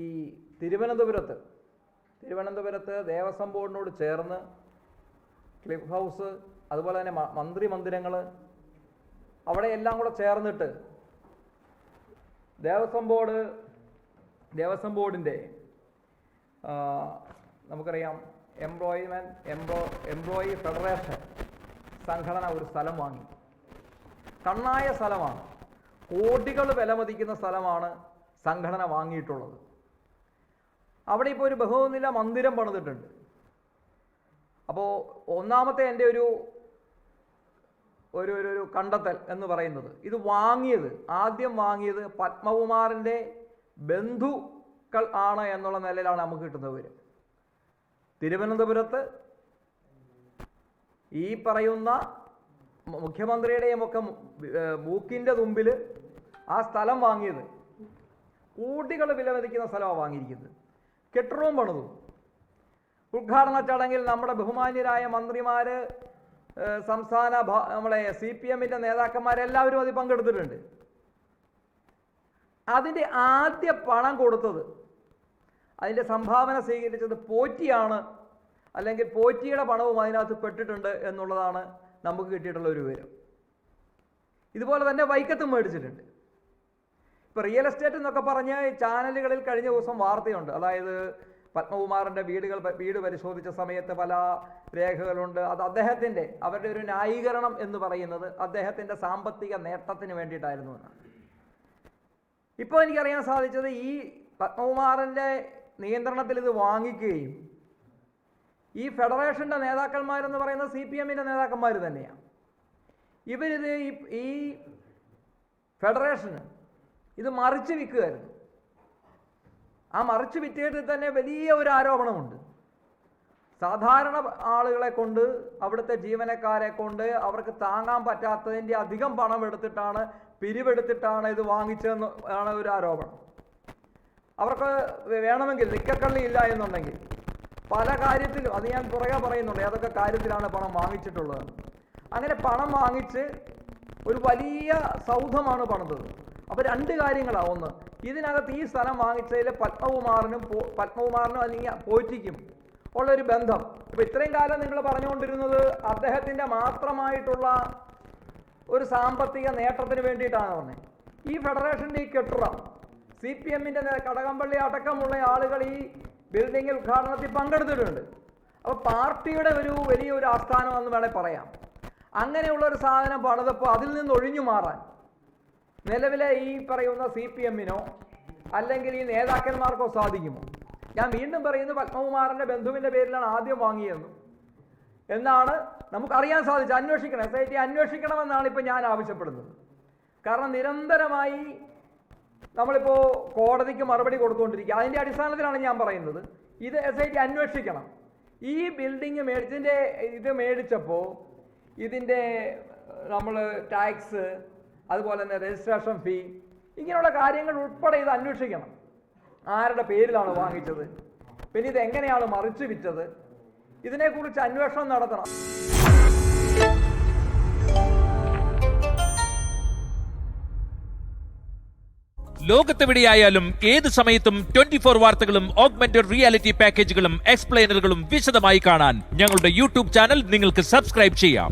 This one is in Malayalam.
ഈ തിരുവനന്തപുരത്ത് തിരുവനന്തപുരത്ത് ദേവസ്വം ബോർഡിനോട് ചേർന്ന് ക്ലിഫ് ഹൗസ് അതുപോലെ തന്നെ മന്ത്രി മന്ദിരങ്ങൾ അവിടെ എല്ലാം കൂടെ ചേർന്നിട്ട് ദേവസ്വം ബോർഡ് ദേവസ്വം ബോർഡിന്റെ നമുക്കറിയാം എംപ്ലോയ്മെന്റ് എംപ്ലോ എംപ്ലോയി ഫെഡറേഷൻ സംഘടന ഒരു സ്ഥലം വാങ്ങി. കണ്ണായ സ്ഥലമാണ്. കോടികൾ വിലമതിക്കുന്ന സ്ഥലമാണ് സംഘടന വാങ്ങിയിട്ടുള്ളത്. അവിടെ ഇപ്പോൾ ഒരു ബഹുനില മന്ദിരം പണിതിട്ടുണ്ട്. അപ്പോൾ ഒന്നാമത്തെ എന്റെ ഒരു ഒരു ഒരു കണ്ടെത്തൽ എന്ന് പറയുന്നത് ഇത് വാങ്ങിയത് ആദ്യം വാങ്ങിയത് പത്മകുമാറിന്റെ ബന്ധുക്കൾ ആണ് എന്നുള്ള നിലയിലാണ് നമുക്ക് കിട്ടുന്ന വിവരം. തിരുവനന്തപുരത്ത് ഈ പറയുന്ന മുഖ്യമന്ത്രിയുടെയും ഒക്കെ മൂക്കിന്റെ തുമ്പിൽ ആ സ്ഥലം വാങ്ങിയത്. കോടികൾ വിലമതിക്കുന്ന സ്ഥലമാണ് വാങ്ങിയിരിക്കുന്നത്. കെട്ടിടവും പണിതു ഉദ്ഘാടന ചടങ്ങിൽ നമ്മുടെ ബഹുമാന്യരായ മന്ത്രിമാര് സംസ്ഥാന നമ്മളെ സി പി എമ്മിന്റെ നേതാക്കന്മാരെല്ലാവരും അതിൽ പങ്കെടുത്തിട്ടുണ്ട്. അതിന്റെ ആദ്യ പണം കൊടുത്തത് അതിന്റെ സംഭാവന സ്വീകരിച്ചത് പോറ്റിയാണ്. അല്ലെങ്കിൽ പോറ്റിയുടെ പണവും അതിനകത്ത് പെട്ടിട്ടുണ്ട് എന്നുള്ളതാണ് നമുക്ക് കിട്ടിയിട്ടുള്ള ഒരു വിവരം. ഇതുപോലെ തന്നെ വൈക്കത്തും മേടിച്ചിട്ടുണ്ട്. ഇപ്പോൾ റിയൽ എസ്റ്റേറ്റ് എന്നൊക്കെ പറഞ്ഞ് ചാനലുകളിൽ കഴിഞ്ഞ ദിവസം വാർത്തയുണ്ട്. അതായത് പത്മകുമാറിന്റെ വീടുകൾ വീട് പരിശോധിച്ച സമയത്ത് പല രേഖകളുണ്ട്. അത് അദ്ദേഹത്തിന്റെ അവരുടെ ഒരു ന്യായീകരണം എന്ന് പറയുന്നത് അദ്ദേഹത്തിന്റെ സാമ്പത്തിക നേട്ടത്തിന് വേണ്ടിയിട്ടായിരുന്നു എന്നാണ്. ഇപ്പോൾ എനിക്കറിയാൻ സാധിച്ചത് ഈ പത്മകുമാറിന്റെ നിയന്ത്രണത്തിൽ ഇത് വാങ്ങിക്കുകയും ഈ ഫെഡറേഷന്റെ നേതാക്കന്മാരെന്ന് പറയുന്ന സി പി എമ്മിന്റെ നേതാക്കന്മാർ തന്നെയാണ് ഇവരിത് ഈ ഫെഡറേഷന് ഇത് മറിച്ച് വിൽക്കുകയായിരുന്നു. ആ മറിച്ച് വിറ്റതിൽ തന്നെ വലിയ ഒരു ആരോപണമുണ്ട്. സാധാരണ ആളുകളെ കൊണ്ട് അവിടുത്തെ ജീവനക്കാരെ കൊണ്ട് അവർക്ക് താങ്ങാൻ പറ്റാത്തതിന്റെ അധികം പണം എടുത്തിട്ടാണ് പിരിവെടുത്തിട്ടാണ് ഇത് വാങ്ങിച്ചതെന്ന് ആണ് ഒരു ആരോപണം. അവർക്ക് വേണമെങ്കിൽ നിക്കക്കള്ളി ഇല്ല എന്നുണ്ടെങ്കിൽ പല കാര്യത്തിലും അത് ഞാൻ പുറകെ പറയുന്നുണ്ട് ഏതൊക്കെ കാര്യത്തിലാണ് പണം വാങ്ങിച്ചിട്ടുള്ളത്. അങ്ങനെ പണം വാങ്ങിച്ച് ഒരു വലിയ സൗധമാണ് പണിതത്. അപ്പോൾ രണ്ട് കാര്യങ്ങളാണ് ഒന്ന് ഇതിനകത്ത് ഈ സ്ഥലം വാങ്ങിച്ചതിൽ പത്മകുമാറിനും പത്മകുമാറിനും അല്ലെങ്കിൽ പോറ്റിക്കും ഉള്ളൊരു ബന്ധം. ഇപ്പോൾ ഇത്രയും കാലം നിങ്ങൾ പറഞ്ഞുകൊണ്ടിരുന്നത് അദ്ദേഹത്തിന്റെ മാത്രമായിട്ടുള്ള ഒരു സാമ്പത്തിക നേട്ടത്തിന് വേണ്ടിയിട്ടാണ് പറഞ്ഞത് ഈ ഫെഡറേഷന്റെ ഈ കെട്ടിടം സി പി എമ്മിന്റെ കടകംപള്ളി അടക്കമുള്ള ആളുകൾ ഈ ബിൽഡിംഗ് ഉദ്ഘാടനത്തിൽ പങ്കെടുത്തിട്ടുണ്ട്. അപ്പോൾ പാർട്ടിയുടെ ഒരു വലിയൊരു ആസ്ഥാനം എന്ന് വേണേൽ പറയാം. അങ്ങനെയുള്ള ഒരു സാധനം പണിതപ്പോൾ അതിൽ നിന്ന് ഒഴിഞ്ഞു മാറാൻ നിലവിലെ ഈ പറയുന്ന സി പി എമ്മിനോ അല്ലെങ്കിൽ ഈ നേതാക്കന്മാർക്കോ സാധിക്കുമോ? ഞാൻ വീണ്ടും പറയുന്നു പത്മകുമാറിന്റെ ബന്ധുവിന്റെ പേരിലാണ് ആദ്യം വാങ്ങിയതെന്നും എന്നാണ് നമുക്കറിയാൻ സാധിച്ചത്. അന്വേഷിക്കണം എസ് ഐ ടി അന്വേഷിക്കണമെന്നാണ് ഇപ്പോൾ ഞാൻ ആവശ്യപ്പെടുന്നത്. കാരണം നിരന്തരമായി നമ്മളിപ്പോൾ കോടതിക്ക് മറുപടി കൊടുത്തുകൊണ്ടിരിക്കുക. അതിന്റെ അടിസ്ഥാനത്തിലാണ് ഞാൻ പറയുന്നത്. ഇത് എസ് ഐ ടി അന്വേഷിക്കണം. ഈ ബിൽഡിങ് മേടിച്ചതിന്റെ ഇത് മേടിച്ചപ്പോൾ ഇതിന്റെ നമ്മൾ ടാക്സ് അതുപോലെ തന്നെ രജിസ്ട്രേഷൻ ഫീ ഇങ്ങനെയുള്ള കാര്യങ്ങൾ ഉൾപ്പെടെ ഇത് അന്വേഷിക്കണം. ആരുടെ പേരിലാണ് വാങ്ങിച്ചത്? പിന്നെ ഇത് എങ്ങനെയാണ് മറിച്ച് വിറ്റത്? ഇതിനെക്കുറിച്ച് അന്വേഷണം നടത്തണം. ലോകത്തെവിടെയായാലും ഏത് സമയത്തും ട്വന്റി ഫോർ വാർത്തകളും ഓഗ്മെന്റഡ് റിയാലിറ്റി പാക്കേജുകളും എക്സ്പ്ലെയിനറുകളും വിശദമായി കാണാൻ ഞങ്ങളുടെ യൂട്യൂബ് ചാനൽ നിങ്ങൾക്ക് സബ്സ്ക്രൈബ് ചെയ്യാം.